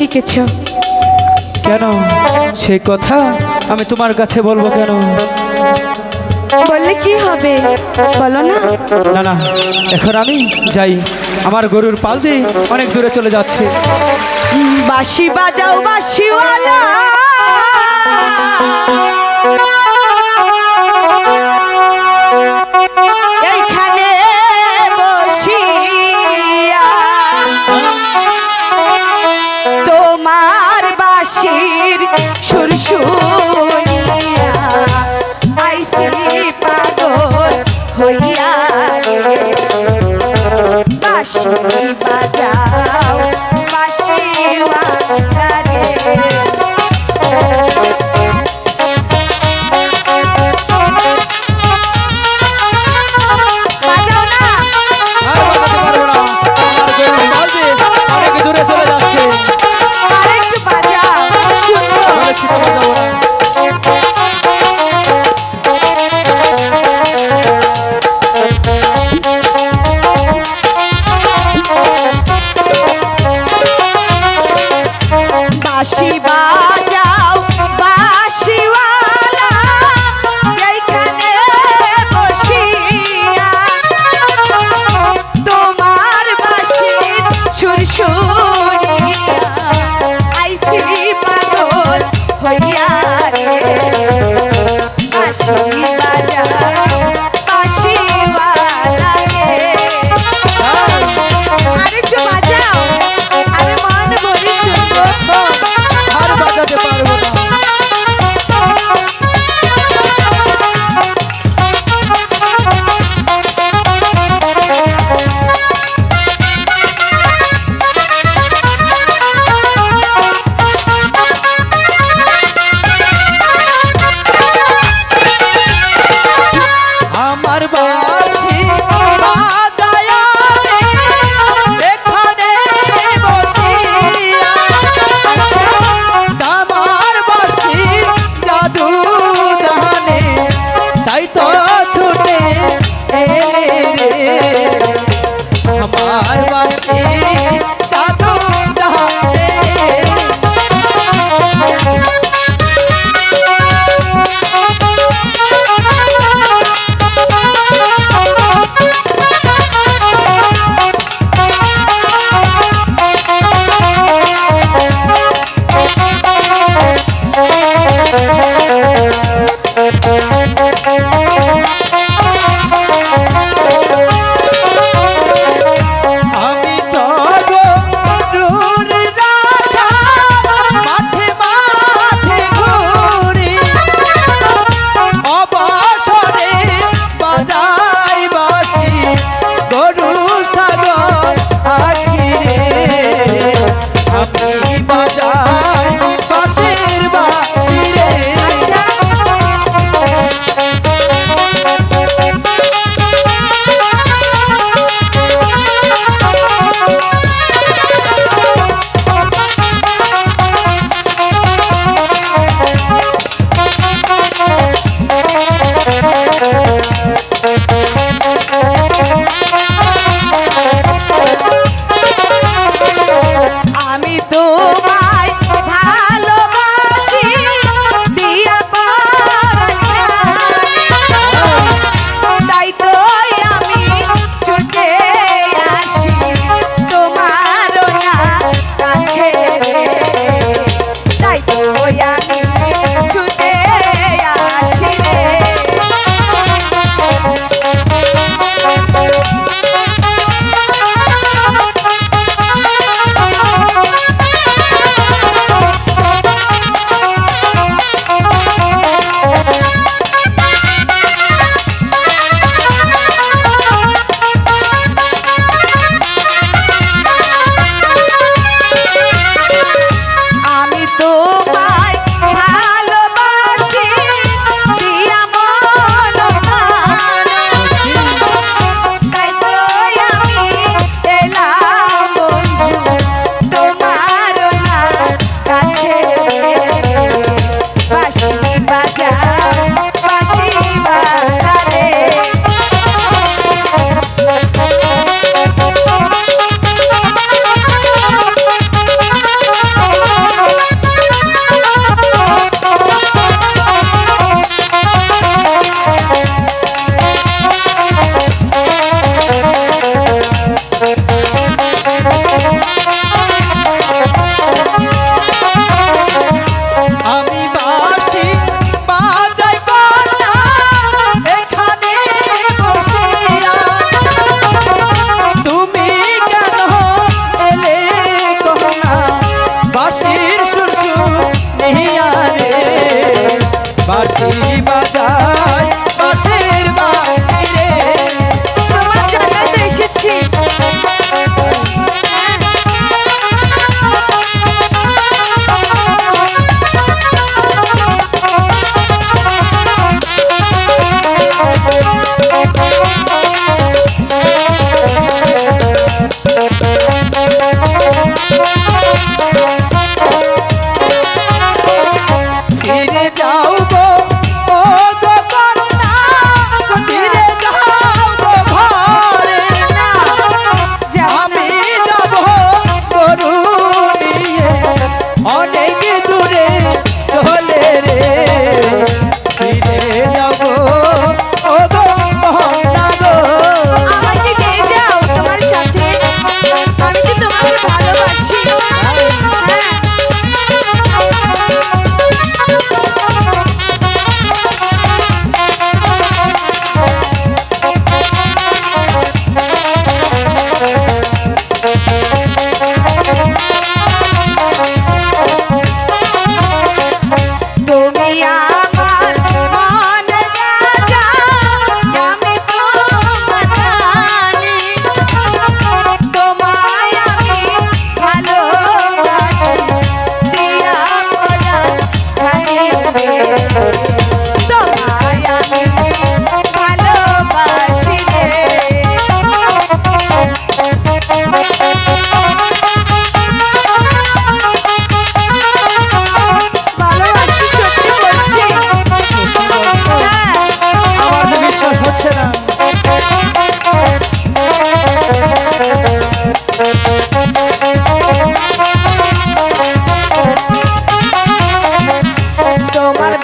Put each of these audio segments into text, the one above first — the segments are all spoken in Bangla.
শিখেছ। কেন? সে কথা আমি তোমার কাছে বলব কেন? বললে কি হবে? বলো না। না না এখন আমি যাই। আমার গরুর পাল দিয়ে অনেক দূরে চলে যাচ্ছে। বাঁশি বাজাও বাঁশিওয়ালা। ভালোবাসি show.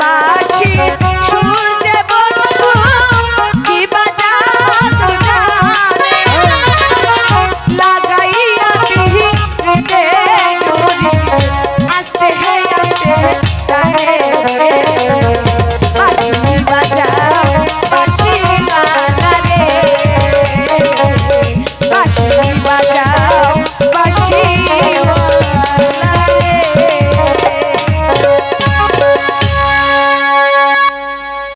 Tashi. Tá